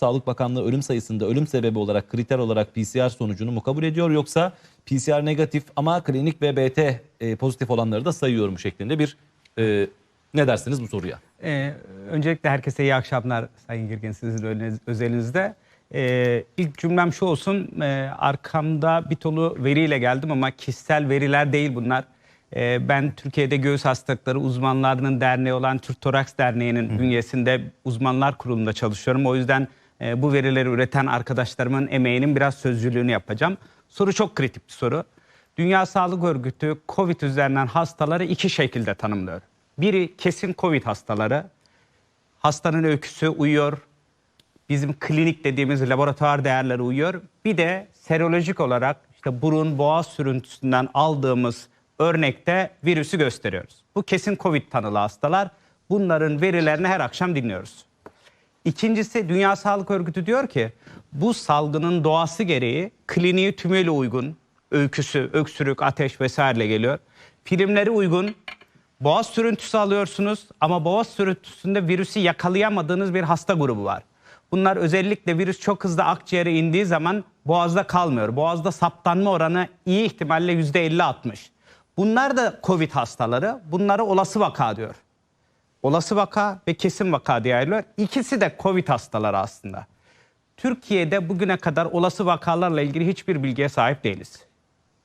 Sağlık Bakanlığı ölüm sayısında ölüm sebebi olarak kriter olarak PCR sonucunu mu kabul ediyor yoksa PCR negatif ama klinik ve BT e, pozitif olanları da sayıyorum şeklinde bir e, ne dersiniz bu soruya? Ee, öncelikle herkese iyi akşamlar Sayın Girgin sizin özelinizde. Ee, ilk cümlem şu olsun, ee, arkamda bir tolu veriyle geldim ama kişisel veriler değil bunlar. Ee, ben Türkiye'de Göğüs Hastalıkları Uzmanlarının Derneği olan Türk Toraks Derneği'nin bünyesinde uzmanlar kurulunda çalışıyorum. O yüzden e, bu verileri üreten arkadaşlarımın emeğinin biraz sözcülüğünü yapacağım. Soru çok kritik bir soru. Dünya Sağlık Örgütü COVID üzerinden hastaları iki şekilde tanımlıyor. Biri kesin COVID hastaları. Hastanın öyküsü uyuyor. Bizim klinik dediğimiz laboratuvar değerleri uyuyor. Bir de serolojik olarak işte burun boğaz sürüntüsünden aldığımız örnekte virüsü gösteriyoruz. Bu kesin COVID tanılı hastalar. Bunların verilerini her akşam dinliyoruz. İkincisi Dünya Sağlık Örgütü diyor ki bu salgının doğası gereği kliniği tümüyle uygun, öyküsü, öksürük, ateş vesaire geliyor. Filmleri uygun, boğaz sürüntüsü alıyorsunuz ama boğaz sürüntüsünde virüsü yakalayamadığınız bir hasta grubu var. Bunlar özellikle virüs çok hızlı akciğere indiği zaman boğazda kalmıyor. Boğazda saptanma oranı iyi ihtimalle %50-60. Bunlar da COVID hastaları. Bunlara olası vaka diyor olası vaka ve kesin vaka diye ayrılıyor. İkisi de Covid hastaları aslında. Türkiye'de bugüne kadar olası vakalarla ilgili hiçbir bilgiye sahip değiliz.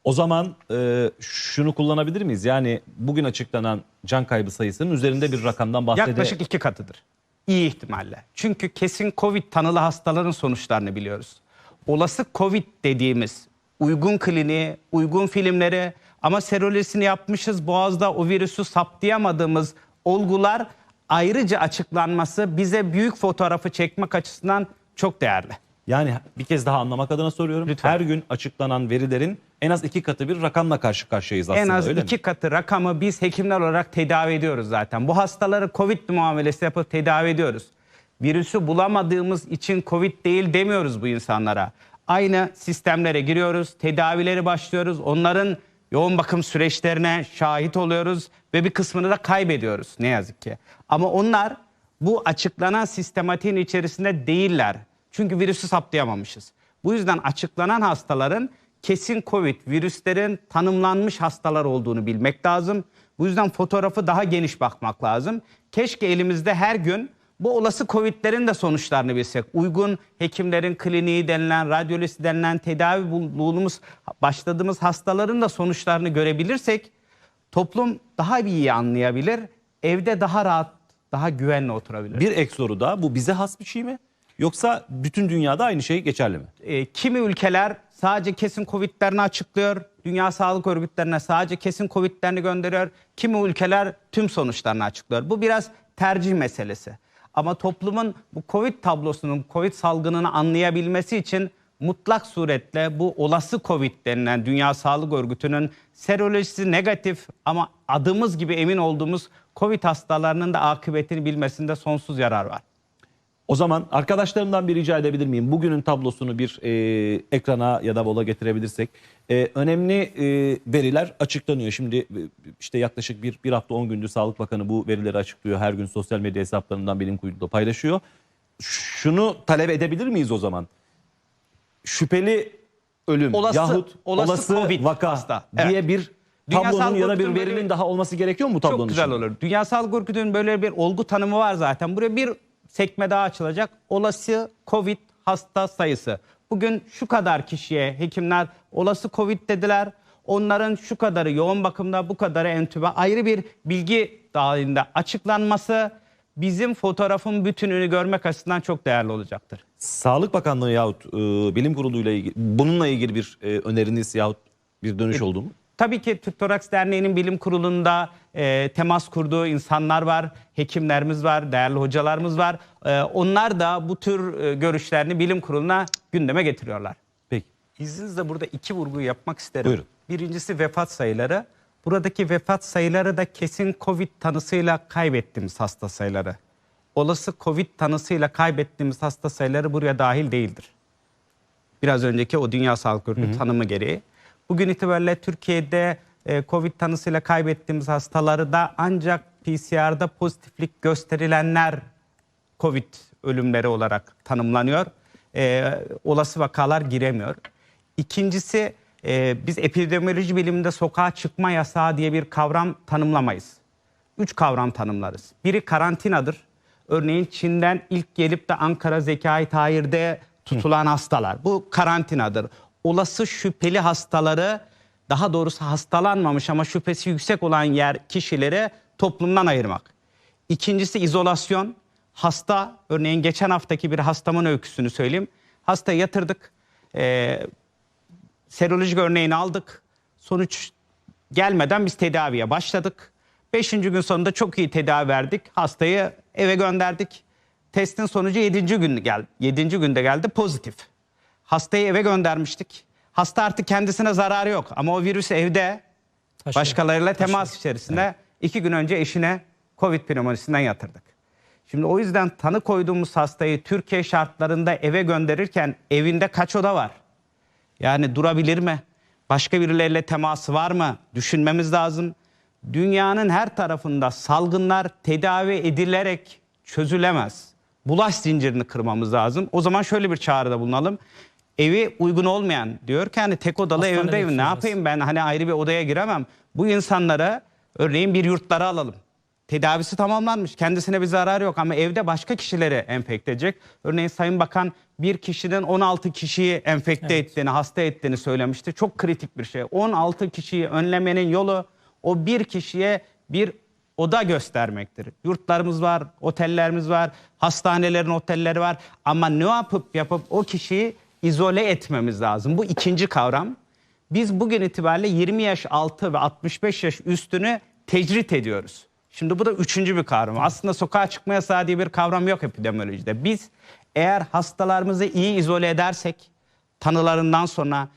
O zaman e, şunu kullanabilir miyiz? Yani bugün açıklanan can kaybı sayısının üzerinde bir rakamdan bahsede... Yaklaşık iki katıdır. İyi ihtimalle. Çünkü kesin Covid tanılı hastaların sonuçlarını biliyoruz. Olası Covid dediğimiz uygun kliniği, uygun filmleri ama serolojisini yapmışız. Boğazda o virüsü saptayamadığımız olgular ayrıca açıklanması bize büyük fotoğrafı çekmek açısından çok değerli. Yani bir kez daha anlamak adına soruyorum. Lütfen. Her gün açıklanan verilerin en az iki katı bir rakamla karşı karşıyayız aslında en az öyle iki mi? katı rakamı biz hekimler olarak tedavi ediyoruz zaten. Bu hastaları Covid muamelesi yapıp tedavi ediyoruz. Virüsü bulamadığımız için Covid değil demiyoruz bu insanlara. Aynı sistemlere giriyoruz, tedavileri başlıyoruz. Onların yoğun bakım süreçlerine şahit oluyoruz ve bir kısmını da kaybediyoruz ne yazık ki. Ama onlar bu açıklanan sistematiğin içerisinde değiller. Çünkü virüsü saptayamamışız. Bu yüzden açıklanan hastaların kesin COVID virüslerin tanımlanmış hastalar olduğunu bilmek lazım. Bu yüzden fotoğrafı daha geniş bakmak lazım. Keşke elimizde her gün bu olası COVID'lerin de sonuçlarını bilsek. Uygun hekimlerin kliniği denilen, radyolojisi denilen tedavi bulduğumuz, başladığımız hastaların da sonuçlarını görebilirsek toplum daha iyi anlayabilir. Evde daha rahat, daha güvenle oturabilir. Bir ek soru da bu bize has bir şey mi? Yoksa bütün dünyada aynı şey geçerli mi? e, kimi ülkeler sadece kesin Covid'lerini açıklıyor. Dünya Sağlık Örgütlerine sadece kesin Covid'lerini gönderiyor. Kimi ülkeler tüm sonuçlarını açıklıyor. Bu biraz tercih meselesi. Ama toplumun bu Covid tablosunun, Covid salgınını anlayabilmesi için mutlak suretle bu olası Covid denilen Dünya Sağlık Örgütü'nün serolojisi negatif ama adımız gibi emin olduğumuz Covid hastalarının da akıbetini bilmesinde sonsuz yarar var. O zaman arkadaşlarımdan bir rica edebilir miyim? Bugünün tablosunu bir e, ekrana ya da vola getirebilirsek. E, önemli e, veriler açıklanıyor. Şimdi e, işte yaklaşık bir, bir hafta 10 gündür Sağlık Bakanı bu verileri açıklıyor. Her gün sosyal medya hesaplarından bilim kurulu paylaşıyor. Şunu talep edebilir miyiz o zaman? Şüpheli ölüm Olası- yahut olası olası, Covid vaka hasta. diye Evet. bir Dünya tablonun ya da bir verinin bir- daha olması gerekiyor mu bu tablonun Çok güzel içinde? olur. Dünya Sağlık Örgütü'nün böyle bir olgu tanımı var zaten. Buraya bir sekme daha açılacak. Olası Covid hasta sayısı. Bugün şu kadar kişiye hekimler olası Covid dediler. Onların şu kadarı yoğun bakımda, bu kadarı entübe ayrı bir bilgi dahilinde açıklanması bizim fotoğrafın bütününü görmek açısından çok değerli olacaktır. Sağlık Bakanlığı yahut e, bilim kuruluyla ilgili bununla ilgili bir e, öneriniz yahut bir dönüş oldu mu? Tabii ki Türk Toraks Derneği'nin bilim kurulunda e, temas kurduğu insanlar var, hekimlerimiz var, değerli hocalarımız var. E, onlar da bu tür e, görüşlerini bilim kuruluna gündeme getiriyorlar. Peki. İzninizle burada iki vurgu yapmak isterim. Buyurun. Birincisi vefat sayıları. Buradaki vefat sayıları da kesin Covid tanısıyla kaybettiğimiz hasta sayıları. Olası Covid tanısıyla kaybettiğimiz hasta sayıları buraya dahil değildir. Biraz önceki o Dünya Sağlık Örgütü tanımı gereği. Bugün itibariyle Türkiye'de e, Covid tanısıyla kaybettiğimiz hastaları da ancak PCR'da pozitiflik gösterilenler Covid ölümleri olarak tanımlanıyor. E, olası vakalar giremiyor. İkincisi e, biz epidemioloji biliminde sokağa çıkma yasağı diye bir kavram tanımlamayız. Üç kavram tanımlarız. Biri karantinadır. Örneğin Çin'den ilk gelip de Ankara Zekai Tahir'de tutulan hastalar. Bu karantinadır. Olası şüpheli hastaları daha doğrusu hastalanmamış ama şüphesi yüksek olan yer kişileri toplumdan ayırmak. İkincisi izolasyon. Hasta örneğin geçen haftaki bir hastamın öyküsünü söyleyeyim. Hastayı yatırdık. Ee, serolojik örneğini aldık. Sonuç gelmeden biz tedaviye başladık. Beşinci gün sonunda çok iyi tedavi verdik. Hastayı eve gönderdik. Testin sonucu yedinci gün geldi. Yedinci günde geldi pozitif. Hastayı eve göndermiştik. Hasta artık kendisine zararı yok ama o virüs evde Taşıyor. başkalarıyla temas içerisinde iki gün önce eşine Covid pneumonisinden yatırdık. Şimdi o yüzden tanı koyduğumuz hastayı Türkiye şartlarında eve gönderirken evinde kaç oda var? Yani durabilir mi? Başka birileriyle teması var mı? Düşünmemiz lazım. Dünyanın her tarafında salgınlar tedavi edilerek çözülemez. Bulaş zincirini kırmamız lazım. O zaman şöyle bir çağrıda bulunalım. Evi uygun olmayan diyor ki hani tek odalı Hastanede evimdeyim ne yapayım ben hani ayrı bir odaya giremem. Bu insanlara örneğin bir yurtlara alalım. Tedavisi tamamlanmış. Kendisine bir zararı yok ama evde başka kişileri enfekte edecek. Örneğin Sayın Bakan bir kişinin 16 kişiyi enfekte ettiğini, hasta ettiğini söylemişti. Çok kritik bir şey. 16 kişiyi önlemenin yolu o bir kişiye bir oda göstermektir. Yurtlarımız var, otellerimiz var, hastanelerin otelleri var ama ne yapıp yapıp o kişiyi izole etmemiz lazım. Bu ikinci kavram. Biz bugün itibariyle 20 yaş altı ve 65 yaş üstünü tecrit ediyoruz. Şimdi bu da üçüncü bir kavram. Aslında sokağa çıkma yasağı diye bir kavram yok epidemiolojide. Biz eğer hastalarımızı iyi izole edersek tanılarından sonra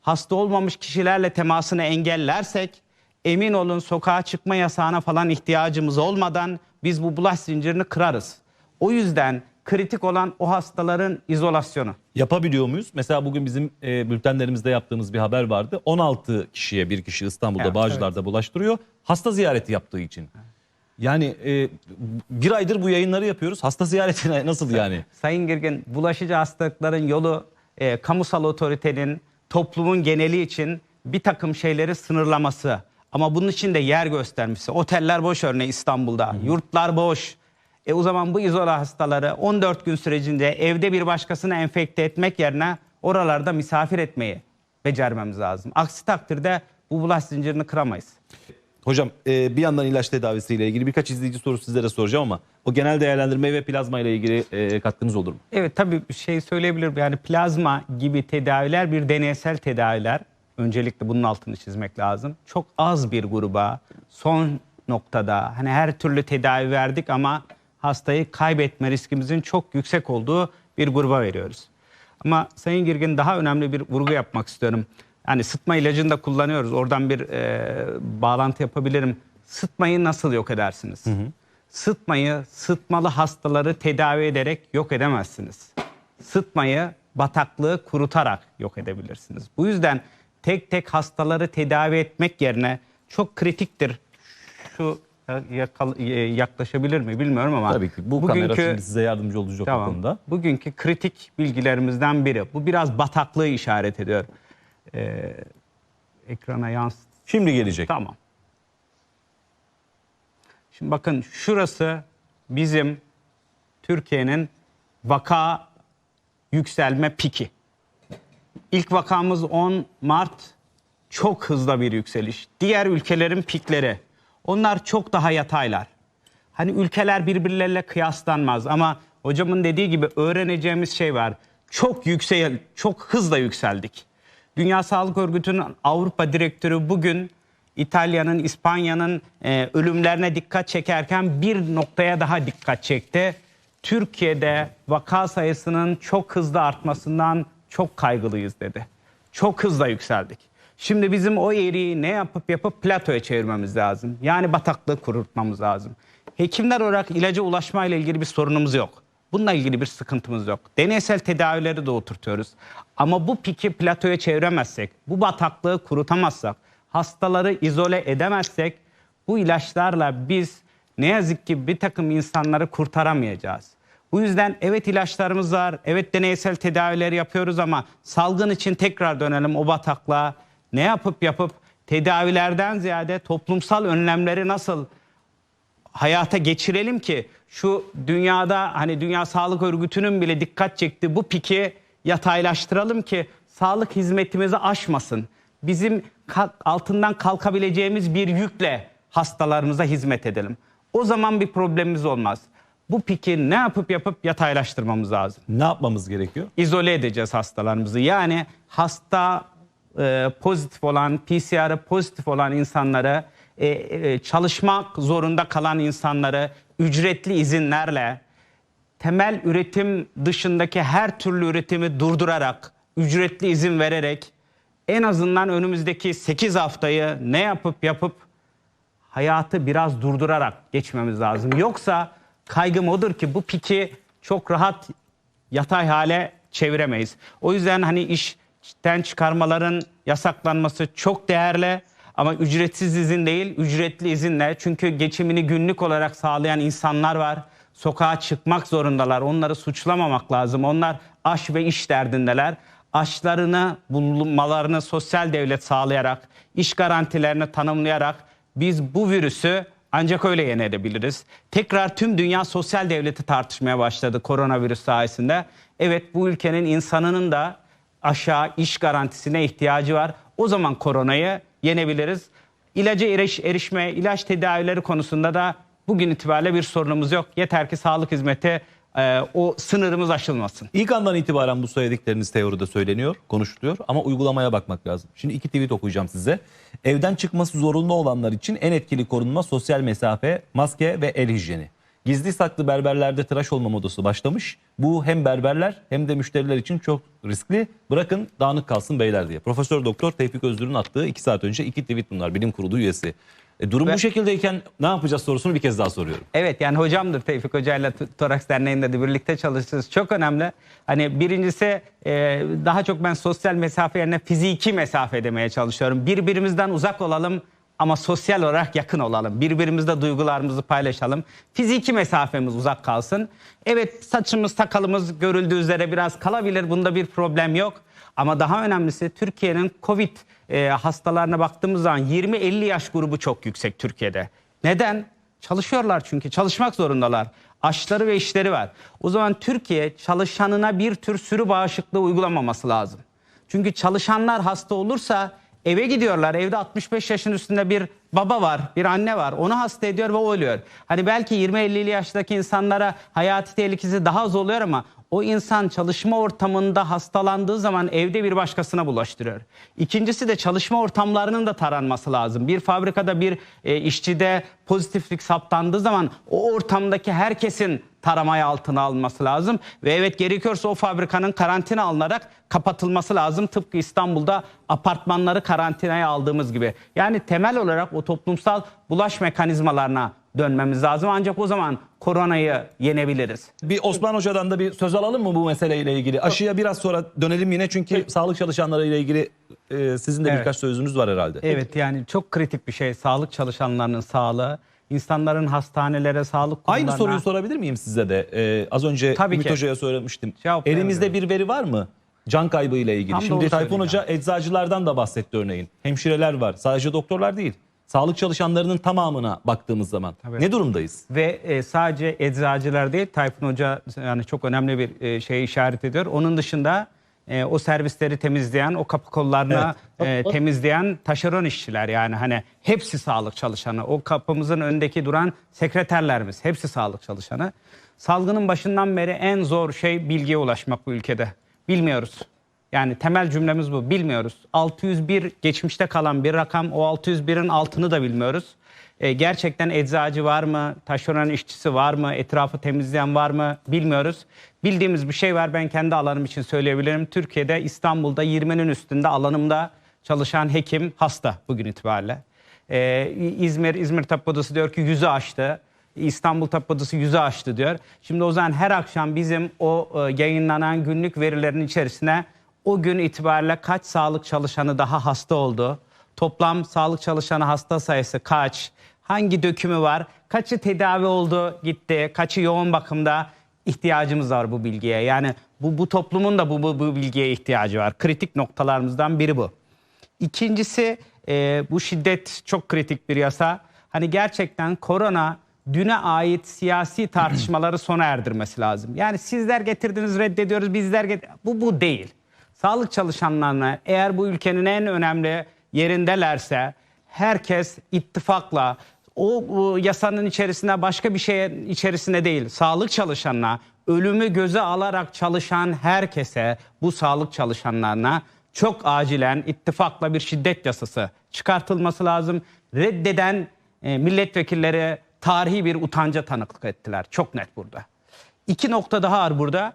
hasta olmamış kişilerle temasını engellersek emin olun sokağa çıkma yasağına falan ihtiyacımız olmadan biz bu bulaş zincirini kırarız. O yüzden kritik olan o hastaların izolasyonu. Yapabiliyor muyuz? Mesela bugün bizim e, bültenlerimizde yaptığımız bir haber vardı. 16 kişiye bir kişi İstanbul'da Evet, Bağcılar'da bulaştırıyor. Hasta ziyareti yaptığı için. Yani e, bir aydır bu yayınları yapıyoruz. Hasta ziyaretine nasıl yani? Sayın Girgin, bulaşıcı hastalıkların yolu e, kamusal otoritenin, toplumun geneli için bir takım şeyleri sınırlaması. Ama bunun için de yer göstermesi. Oteller boş örneğin İstanbul'da, yurtlar boş. E o zaman bu izola hastaları 14 gün sürecinde evde bir başkasını enfekte etmek yerine oralarda misafir etmeyi becermemiz lazım. Aksi takdirde bu bulaş zincirini kıramayız. Hocam e, bir yandan ilaç tedavisiyle ilgili birkaç izleyici soru sizlere soracağım ama o genel değerlendirme ve plazma ile ilgili e, katkınız olur mu? Evet tabii şey söyleyebilirim. Yani plazma gibi tedaviler bir deneysel tedaviler. Öncelikle bunun altını çizmek lazım. Çok az bir gruba son noktada hani her türlü tedavi verdik ama hastayı kaybetme riskimizin çok yüksek olduğu bir gruba veriyoruz. Ama Sayın Girgin daha önemli bir vurgu yapmak istiyorum. Yani sıtma ilacını da kullanıyoruz. Oradan bir e, bağlantı yapabilirim. Sıtmayı nasıl yok edersiniz? Sıtmayı, sıtmalı hastaları tedavi ederek yok edemezsiniz. Sıtmayı, bataklığı kurutarak yok edebilirsiniz. Bu yüzden tek tek hastaları tedavi etmek yerine çok kritiktir. Şu yaklaşabilir mi bilmiyorum ama. Tabii ki bu bugünkü- kamera size yardımcı olacak Tamam. konuda. Bugünkü kritik bilgilerimizden biri. Bu biraz bataklığı işaret ediyor. Ee, ekrana yansıt. Şimdi gelecek. Tamam. Şimdi bakın şurası bizim Türkiye'nin vaka yükselme piki. İlk vakamız 10 Mart çok hızlı bir yükseliş. Diğer ülkelerin pikleri. Onlar çok daha yataylar. Hani ülkeler birbirleriyle kıyaslanmaz ama hocamın dediği gibi öğreneceğimiz şey var. Çok yüksel, çok hızla yükseldik. Dünya Sağlık Örgütü'nün Avrupa direktörü bugün İtalya'nın, İspanya'nın e, ölümlerine dikkat çekerken bir noktaya daha dikkat çekti. Türkiye'de vaka sayısının çok hızlı artmasından çok kaygılıyız dedi. Çok hızla yükseldik. Şimdi bizim o eğriyi ne yapıp yapıp platoya çevirmemiz lazım. Yani bataklığı kurutmamız lazım. Hekimler olarak ilaca ulaşmayla ilgili bir sorunumuz yok. Bununla ilgili bir sıkıntımız yok. Deneysel tedavileri de oturtuyoruz. Ama bu piki platoya çeviremezsek, bu bataklığı kurutamazsak, hastaları izole edemezsek bu ilaçlarla biz ne yazık ki bir takım insanları kurtaramayacağız. Bu yüzden evet ilaçlarımız var, evet deneysel tedavileri yapıyoruz ama salgın için tekrar dönelim o bataklığa. Ne yapıp yapıp tedavilerden ziyade toplumsal önlemleri nasıl hayata geçirelim ki şu dünyada hani Dünya Sağlık Örgütü'nün bile dikkat çektiği bu piki yataylaştıralım ki sağlık hizmetimizi aşmasın. Bizim altından kalkabileceğimiz bir yükle hastalarımıza hizmet edelim. O zaman bir problemimiz olmaz. Bu piki ne yapıp yapıp yataylaştırmamız lazım Ne yapmamız gerekiyor? izole edeceğiz hastalarımızı. Yani hasta e, pozitif olan, PCR'ı pozitif olan insanları, e, e, çalışmak zorunda kalan insanları ücretli izinlerle, temel üretim dışındaki her türlü üretimi durdurarak, ücretli izin vererek en azından önümüzdeki 8 haftayı ne yapıp yapıp hayatı biraz durdurarak geçmemiz lazım. Yoksa kaygım odur ki bu piki çok rahat yatay hale çeviremeyiz. O yüzden hani işten çıkarmaların yasaklanması çok değerli ama ücretsiz izin değil, ücretli izinle. Çünkü geçimini günlük olarak sağlayan insanlar var. Sokağa çıkmak zorundalar. Onları suçlamamak lazım. Onlar aş ve iş derdindeler. Aşlarını, bulunmalarını sosyal devlet sağlayarak, iş garantilerini tanımlayarak biz bu virüsü ancak öyle yenebiliriz. Tekrar tüm dünya sosyal devleti tartışmaya başladı koronavirüs sayesinde. Evet bu ülkenin insanının da aşağı iş garantisine ihtiyacı var. O zaman koronayı yenebiliriz. İlaca eriş, erişme, ilaç tedavileri konusunda da bugün itibariyle bir sorunumuz yok. Yeter ki sağlık hizmeti e, o sınırımız aşılmasın. İlk andan itibaren bu söyledikleriniz teoride söyleniyor, konuşuluyor ama uygulamaya bakmak lazım. Şimdi iki tweet okuyacağım size. Evden çıkması zorunlu olanlar için en etkili korunma sosyal mesafe, maske ve el hijyeni. Gizli saklı berberlerde tıraş olma modası başlamış. Bu hem berberler hem de müşteriler için çok riskli. Bırakın dağınık kalsın beyler diye. Profesör Doktor Tevfik Özdür'ün attığı iki saat önce iki tweet bunlar. Bilim kurulu üyesi. E, durum Ve- bu şekildeyken ne yapacağız sorusunu bir kez daha soruyorum. Evet yani hocamdır Tevfik Hoca ile Toraks Derneği'nde de birlikte çalıştığımız çok önemli. Hani birincisi e, daha çok ben sosyal mesafe yerine fiziki mesafe demeye çalışıyorum. Birbirimizden uzak olalım ama sosyal olarak yakın olalım. Birbirimizle duygularımızı paylaşalım. Fiziki mesafemiz uzak kalsın. Evet saçımız sakalımız görüldüğü üzere biraz kalabilir. Bunda bir problem yok. Ama daha önemlisi Türkiye'nin Covid e, hastalarına baktığımız zaman 20-50 yaş grubu çok yüksek Türkiye'de. Neden? Çalışıyorlar çünkü çalışmak zorundalar. Aşları ve işleri var. O zaman Türkiye çalışanına bir tür sürü bağışıklığı uygulamaması lazım. Çünkü çalışanlar hasta olursa eve gidiyorlar. Evde 65 yaşın üstünde bir baba var, bir anne var. Onu hasta ediyor ve o ölüyor. Hani belki 20-50'li yaştaki insanlara hayati tehlikesi daha az oluyor ama o insan çalışma ortamında hastalandığı zaman evde bir başkasına bulaştırıyor. İkincisi de çalışma ortamlarının da taranması lazım. Bir fabrikada bir e, işçide pozitiflik saptandığı zaman o ortamdaki herkesin taramaya altına alınması lazım. Ve evet gerekiyorsa o fabrikanın karantina alınarak kapatılması lazım. Tıpkı İstanbul'da apartmanları karantinaya aldığımız gibi. Yani temel olarak o toplumsal bulaş mekanizmalarına dönmemiz lazım. Ancak o zaman koronayı yenebiliriz. Bir Osman Hoca'dan da bir söz alalım mı bu meseleyle ilgili? Aşıya biraz sonra dönelim yine çünkü sağlık çalışanları ile ilgili e, sizin de Evet. birkaç sözünüz var herhalde. Evet yani çok kritik bir şey sağlık çalışanlarının sağlığı. insanların hastanelere, sağlık kurumlarına... Aynı soruyu sorabilir miyim size de? E, az önce Tabii Ümit ki. Hoca'ya söylemiştim. Cevaplayamıyorum. Elimizde bir veri var mı? Can kaybı ile ilgili. Tam Şimdi Tayfun Hoca eczacılardan da bahsetti örneğin. Hemşireler var. Sadece doktorlar değil. Sağlık çalışanlarının tamamına baktığımız zaman Tabii. ne durumdayız? Ve e, sadece eczacılar değil Tayfun Hoca yani çok önemli bir e, şey işaret ediyor. Onun dışında e, o servisleri temizleyen, o kapı kollarını e, temizleyen taşeron işçiler yani hani hepsi sağlık çalışanı. O kapımızın önündeki duran sekreterlerimiz hepsi sağlık çalışanı. Salgının başından beri en zor şey bilgiye ulaşmak bu ülkede. Bilmiyoruz. Yani temel cümlemiz bu. Bilmiyoruz. 601 geçmişte kalan bir rakam. O 601'in altını da bilmiyoruz. E, gerçekten eczacı var mı? Taşeron işçisi var mı? Etrafı temizleyen var mı? Bilmiyoruz. Bildiğimiz bir şey var. Ben kendi alanım için söyleyebilirim. Türkiye'de İstanbul'da 20'nin üstünde alanımda çalışan hekim hasta bugün itibariyle. E, İzmir, İzmir Tabip Odası diyor ki yüzü aştı. İstanbul Tabip Odası yüzü aştı diyor. Şimdi o zaman her akşam bizim o e, yayınlanan günlük verilerin içerisine o gün itibariyle kaç sağlık çalışanı daha hasta oldu? Toplam sağlık çalışanı hasta sayısı kaç? Hangi dökümü var? Kaçı tedavi oldu gitti? Kaçı yoğun bakımda? ihtiyacımız var bu bilgiye. Yani bu bu toplumun da bu bu, bu bilgiye ihtiyacı var. Kritik noktalarımızdan biri bu. İkincisi e, bu şiddet çok kritik bir yasa. Hani gerçekten korona düne ait siyasi tartışmaları sona erdirmesi lazım. Yani sizler getirdiniz reddediyoruz bizler get bu bu değil. Sağlık çalışanlarına eğer bu ülkenin en önemli yerindelerse herkes ittifakla o, yasanın içerisinde başka bir şeye içerisinde değil sağlık çalışanına ölümü göze alarak çalışan herkese bu sağlık çalışanlarına çok acilen ittifakla bir şiddet yasası çıkartılması lazım. Reddeden e, milletvekilleri tarihi bir utanca tanıklık ettiler. Çok net burada. İki nokta daha var burada.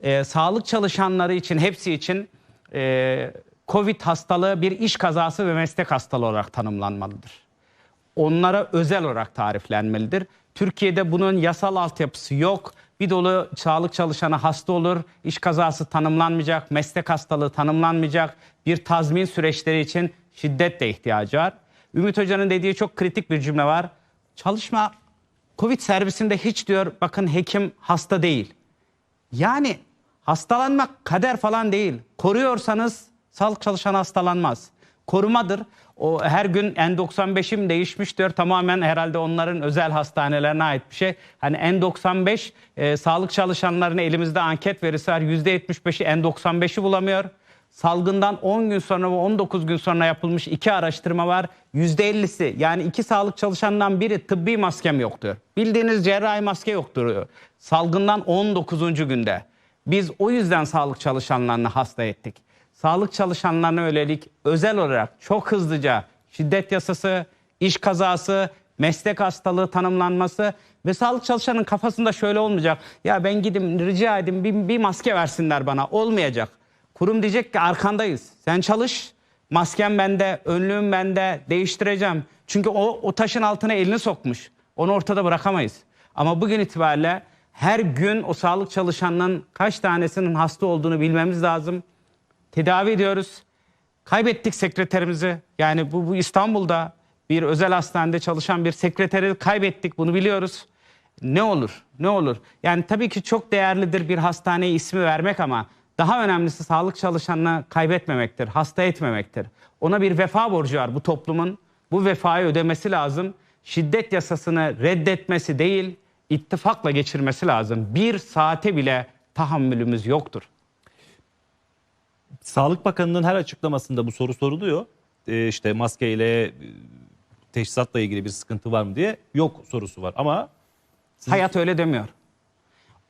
E, sağlık çalışanları için, hepsi için e, Covid hastalığı bir iş kazası ve meslek hastalığı olarak tanımlanmalıdır. Onlara özel olarak tariflenmelidir. Türkiye'de bunun yasal altyapısı yok. Bir dolu sağlık çalışanı hasta olur, iş kazası tanımlanmayacak, meslek hastalığı tanımlanmayacak. Bir tazmin süreçleri için şiddetle ihtiyacı var. Ümit Hoca'nın dediği çok kritik bir cümle var. Çalışma Covid servisinde hiç diyor bakın hekim hasta değil. Yani hastalanmak kader falan değil. Koruyorsanız sağlık çalışanı hastalanmaz. Korumadır. O her gün N95'im değişmiş diyor. Tamamen herhalde onların özel hastanelerine ait bir şey. Hani N95 e, sağlık çalışanlarına elimizde anket verisi var. %75'i N95'i bulamıyor. Salgından 10 gün sonra ve 19 gün sonra yapılmış iki araştırma var. %50'si yani iki sağlık çalışanından biri tıbbi maskem yoktur. Bildiğiniz cerrahi maske yoktur. Salgından 19. günde. Biz o yüzden sağlık çalışanlarını hasta ettik. Sağlık çalışanlarına yönelik özel olarak çok hızlıca şiddet yasası, iş kazası, meslek hastalığı tanımlanması ve sağlık çalışanının kafasında şöyle olmayacak. Ya ben gidip rica edeyim bir, bir maske versinler bana. Olmayacak. Kurum diyecek ki arkandayız. Sen çalış. Maskem bende, önlüğüm bende, değiştireceğim. Çünkü o, o taşın altına elini sokmuş. Onu ortada bırakamayız. Ama bugün itibariyle her gün o sağlık çalışanının kaç tanesinin hasta olduğunu bilmemiz lazım. Tedavi ediyoruz. Kaybettik sekreterimizi. Yani bu, bu İstanbul'da bir özel hastanede çalışan bir sekreteri kaybettik. Bunu biliyoruz. Ne olur? Ne olur? Yani tabii ki çok değerlidir bir hastaneye ismi vermek ama daha önemlisi sağlık çalışanını kaybetmemektir, hasta etmemektir. Ona bir vefa borcu var bu toplumun. Bu vefayı ödemesi lazım. Şiddet yasasını reddetmesi değil, ittifakla geçirmesi lazım. Bir saate bile tahammülümüz yoktur. Sağlık Bakanı'nın her açıklamasında bu soru soruluyor. Ee, işte maskeyle e, teşhisatla ilgili bir sıkıntı var mı diye yok sorusu var. Ama Hayat öyle demiyor.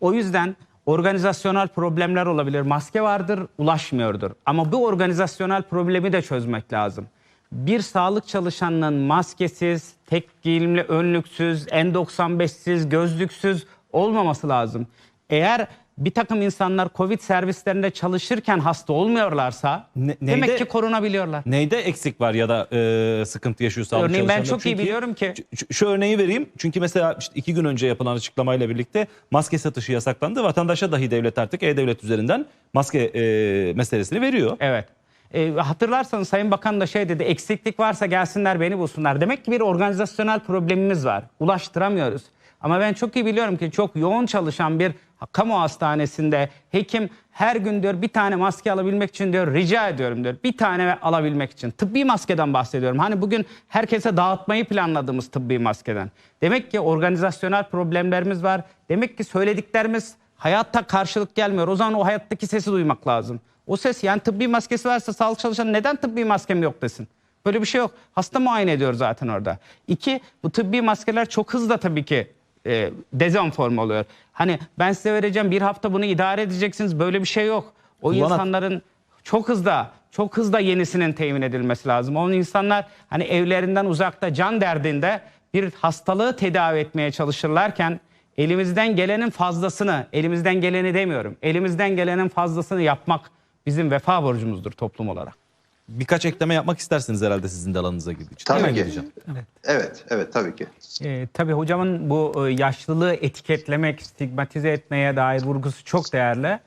O yüzden organizasyonel problemler olabilir. Maske vardır, ulaşmıyordur. Ama bu organizasyonel problemi de çözmek lazım. Bir sağlık çalışanının maskesiz, tek giyimli önlüksüz, N95'siz, gözlüksüz olmaması lazım. Eğer bir takım insanlar Covid servislerinde çalışırken hasta olmuyorlarsa Ne- demek neyde- ki korunabiliyorlar. neyde eksik var ya da e, sıkıntı yaşıyor sağlık Örneğin ben çok iyi Çünkü- biliyorum ki- Şu, şu örneği vereyim. Çünkü mesela işte iki gün önce yapılan açıklamayla birlikte maske satışı yasaklandı. Vatandaşa dahi devlet artık e-devlet üzerinden maske e, meselesini veriyor. Evet. E, hatırlarsanız Sayın Bakan da şey dedi eksiklik varsa gelsinler beni bulsunlar. Demek ki bir organizasyonel problemimiz var. Ulaştıramıyoruz. Ama ben çok iyi biliyorum ki çok yoğun çalışan bir kamu hastanesinde hekim her gün diyor bir tane maske alabilmek için diyor rica ediyorum diyor. Bir tane alabilmek için. Tıbbi maskeden bahsediyorum. Hani bugün herkese dağıtmayı planladığımız tıbbi maskeden. Demek ki organizasyonel problemlerimiz var. Demek ki söylediklerimiz hayatta karşılık gelmiyor. O zaman o hayattaki sesi duymak lazım. O ses yani tıbbi maskesi varsa sağlık çalışanı neden tıbbi maskem yok desin. Böyle bir şey yok. Hasta muayene ediyor zaten orada. İki, bu tıbbi maskeler çok hızlı tabii ki e, dezenform oluyor. Hani ben size vereceğim bir hafta bunu idare edeceksiniz böyle bir şey yok. O Kullanat- insanların çok hızda çok hızda yenisinin temin edilmesi lazım. Onun insanlar hani evlerinden uzakta can derdinde bir hastalığı tedavi etmeye çalışırlarken elimizden gelenin fazlasını, elimizden geleni demiyorum. Elimizden gelenin fazlasını yapmak bizim vefa borcumuzdur toplum olarak. Birkaç ekleme yapmak istersiniz herhalde sizin de alanınıza girdiği için. Tabii ki. Gülcan? Evet, evet tabii ki. E, tabii hocamın bu e, yaşlılığı etiketlemek, stigmatize etmeye dair vurgusu çok değerli.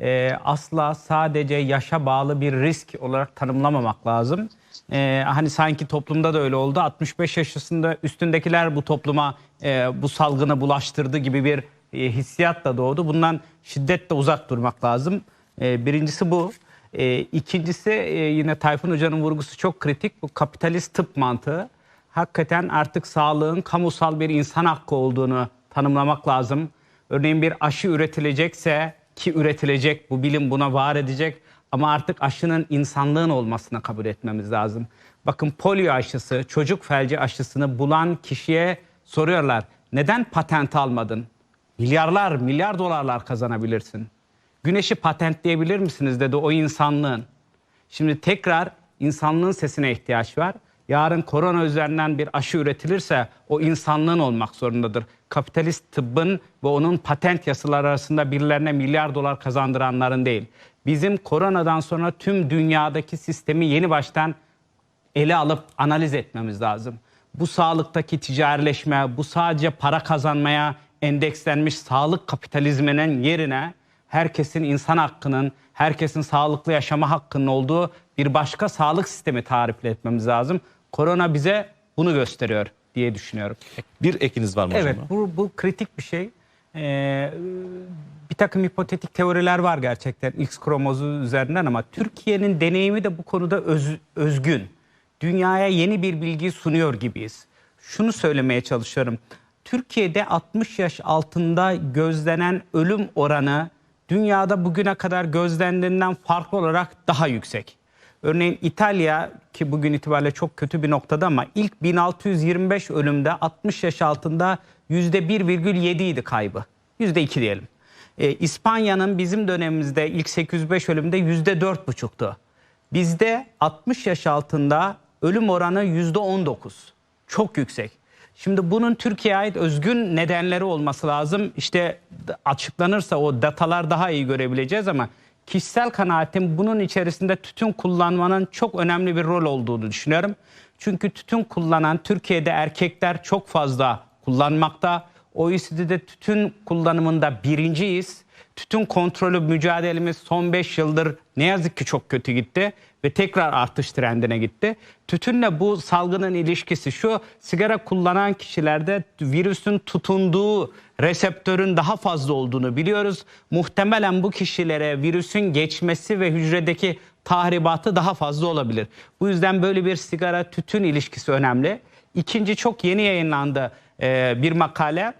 E, asla sadece yaşa bağlı bir risk olarak tanımlamamak lazım. E, hani sanki toplumda da öyle oldu. 65 yaş üstünde üstündekiler bu topluma e, bu salgını bulaştırdı gibi bir e, hissiyat da doğdu. Bundan şiddetle uzak durmak lazım. E, birincisi bu. E, ikincisi yine Tayfun Hoca'nın vurgusu çok kritik. Bu kapitalist tıp mantığı. Hakikaten artık sağlığın kamusal bir insan hakkı olduğunu tanımlamak lazım. Örneğin bir aşı üretilecekse ki üretilecek bu bilim buna var edecek ama artık aşının insanlığın olmasına kabul etmemiz lazım. Bakın polio aşısı, çocuk felci aşısını bulan kişiye soruyorlar. Neden patent almadın? Milyarlar, milyar dolarlar kazanabilirsin. Güneşi patentleyebilir misiniz dedi o insanlığın. Şimdi tekrar insanlığın sesine ihtiyaç var. Yarın korona üzerinden bir aşı üretilirse o insanlığın olmak zorundadır. Kapitalist tıbbın ve onun patent yasaları arasında birilerine milyar dolar kazandıranların değil. Bizim koronadan sonra tüm dünyadaki sistemi yeni baştan ele alıp analiz etmemiz lazım. Bu sağlıktaki ticarileşme, bu sadece para kazanmaya endekslenmiş sağlık kapitalizminin yerine herkesin insan hakkının, herkesin sağlıklı yaşama hakkının olduğu bir başka sağlık sistemi tarifle etmemiz lazım. Korona bize bunu gösteriyor diye düşünüyorum. Bir ekiniz var mı Evet hocam? bu, bu kritik bir şey. Ee, bir takım hipotetik teoriler var gerçekten X kromozu üzerinden ama Türkiye'nin deneyimi de bu konuda öz- özgün. Dünyaya yeni bir bilgi sunuyor gibiyiz. Şunu söylemeye çalışıyorum. Türkiye'de 60 yaş altında gözlenen ölüm oranı dünyada bugüne kadar gözlendiğinden farklı olarak daha yüksek. Örneğin İtalya ki bugün itibariyle çok kötü bir noktada ama ilk 1625 ölümde 60 yaş altında %1,7 idi kaybı. %2 diyelim. Ee, İspanya'nın bizim dönemimizde ilk 805 ölümde %4,5'tu. Bizde 60 yaş altında ölüm oranı %19. Çok yüksek. Şimdi bunun Türkiye'ye ait özgün nedenleri olması lazım. İşte açıklanırsa o datalar daha iyi görebileceğiz ama kişisel kanaatim bunun içerisinde tütün kullanmanın çok önemli bir rol olduğunu düşünüyorum. Çünkü tütün kullanan Türkiye'de erkekler çok fazla kullanmakta. OECD'de tütün kullanımında birinciyiz. Tütün kontrolü mücadelemiz son 5 yıldır ne yazık ki çok kötü gitti ve tekrar artış trendine gitti. Tütünle bu salgının ilişkisi şu sigara kullanan kişilerde virüsün tutunduğu reseptörün daha fazla olduğunu biliyoruz. Muhtemelen bu kişilere virüsün geçmesi ve hücredeki tahribatı daha fazla olabilir. Bu yüzden böyle bir sigara tütün ilişkisi önemli. İkinci çok yeni yayınlandı bir makale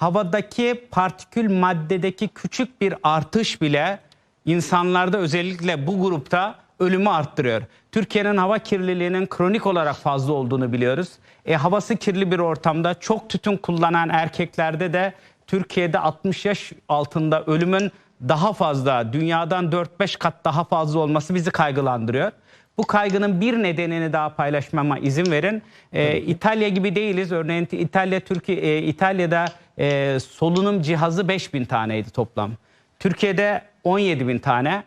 havadaki partikül maddedeki küçük bir artış bile insanlarda özellikle bu grupta ölümü arttırıyor. Türkiye'nin hava kirliliğinin kronik olarak fazla olduğunu biliyoruz. E, havası kirli bir ortamda çok tütün kullanan erkeklerde de Türkiye'de 60 yaş altında ölümün daha fazla, dünyadan 4-5 kat daha fazla olması bizi kaygılandırıyor. Bu kaygının bir nedenini daha paylaşmama izin verin. Ee, İtalya gibi değiliz. Örneğin İtalya Türkiye e, İtalya'da e, solunum cihazı 5000 taneydi toplam. Türkiye'de 17 bin tane.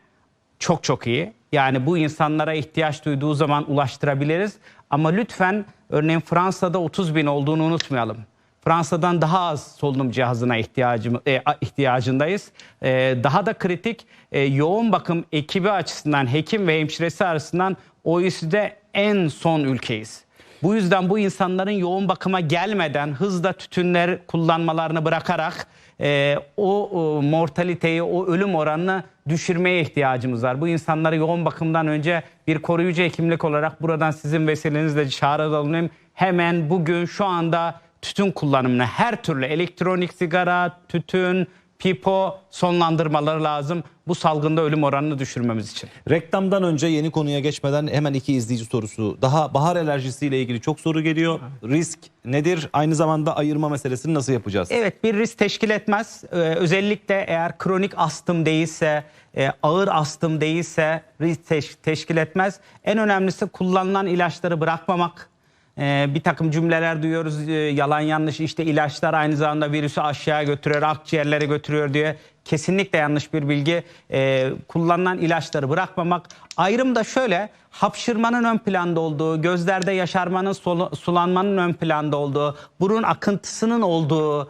Çok çok iyi. Yani bu insanlara ihtiyaç duyduğu zaman ulaştırabiliriz. Ama lütfen örneğin Fransa'da 30 bin olduğunu unutmayalım. Fransa'dan daha az solunum cihazına ihtiyacım, e, ihtiyacındayız. E, daha da kritik e, yoğun bakım ekibi açısından hekim ve hemşiresi arasından OECD'de en son ülkeyiz. Bu yüzden bu insanların yoğun bakıma gelmeden hızla tütünler kullanmalarını bırakarak e, o, o mortaliteyi, o ölüm oranını düşürmeye ihtiyacımız var. Bu insanları yoğun bakımdan önce bir koruyucu hekimlik olarak buradan sizin vesilenizle çağrılalım. Hemen bugün şu anda tütün kullanımını her türlü elektronik sigara, tütün, pipo sonlandırmaları lazım. Bu salgında ölüm oranını düşürmemiz için. Reklamdan önce yeni konuya geçmeden hemen iki izleyici sorusu. Daha bahar alerjisiyle ilgili çok soru geliyor. Risk nedir? Aynı zamanda ayırma meselesini nasıl yapacağız? Evet bir risk teşkil etmez. Ee, özellikle eğer kronik astım değilse, e, ağır astım değilse risk teş- teşkil etmez. En önemlisi kullanılan ilaçları bırakmamak. Ee, bir takım cümleler duyuyoruz e, yalan yanlış işte ilaçlar aynı zamanda virüsü aşağıya götürüyor, akciğerlere götürüyor diye. Kesinlikle yanlış bir bilgi. Ee, kullanılan ilaçları bırakmamak. Ayrım da şöyle hapşırmanın ön planda olduğu, gözlerde yaşarmanın, sulanmanın ön planda olduğu, burun akıntısının olduğu,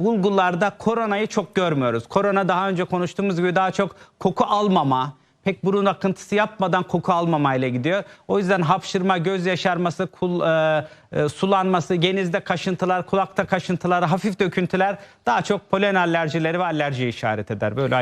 bulgularda koronayı çok görmüyoruz. Korona daha önce konuştuğumuz gibi daha çok koku almama, pek burun akıntısı yapmadan koku almamayla gidiyor. O yüzden hapşırma, göz yaşarması, kul, e, e, sulanması, genizde kaşıntılar, kulakta kaşıntılar, hafif döküntüler daha çok polen alerjileri ve alerjiye işaret eder. Böyle